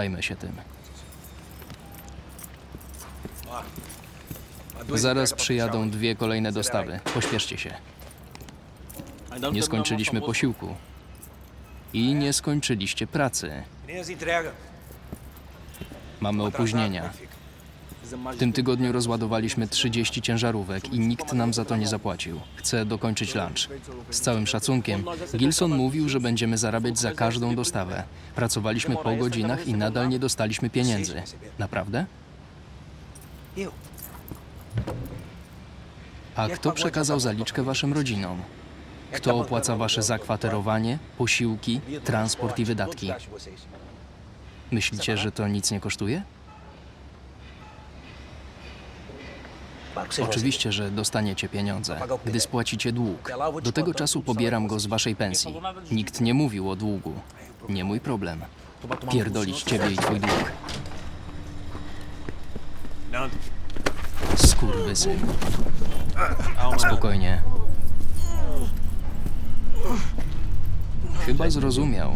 Zajmę się tym. Zaraz przyjadą dwie kolejne dostawy. Pośpieszcie się. Nie skończyliśmy posiłku. I nie skończyliście pracy. Mamy opóźnienia. W tym tygodniu rozładowaliśmy 30 ciężarówek i nikt nam za to nie zapłacił. Chcę dokończyć lunch. Z całym szacunkiem, Gilson mówił, że będziemy zarabiać za każdą dostawę. Pracowaliśmy po godzinach i nadal nie dostaliśmy pieniędzy. Naprawdę? A kto przekazał zaliczkę waszym rodzinom? Kto opłaca wasze zakwaterowanie, posiłki, transport i wydatki? Myślicie, że to nic nie kosztuje? Oczywiście, że dostaniecie pieniądze, gdy spłacicie dług. Do tego czasu pobieram go z waszej pensji. Nikt nie mówił o długu. Nie mój problem. Pierdolić ciebie i twój dług. Skurwysyn. Spokojnie. Chyba zrozumiał.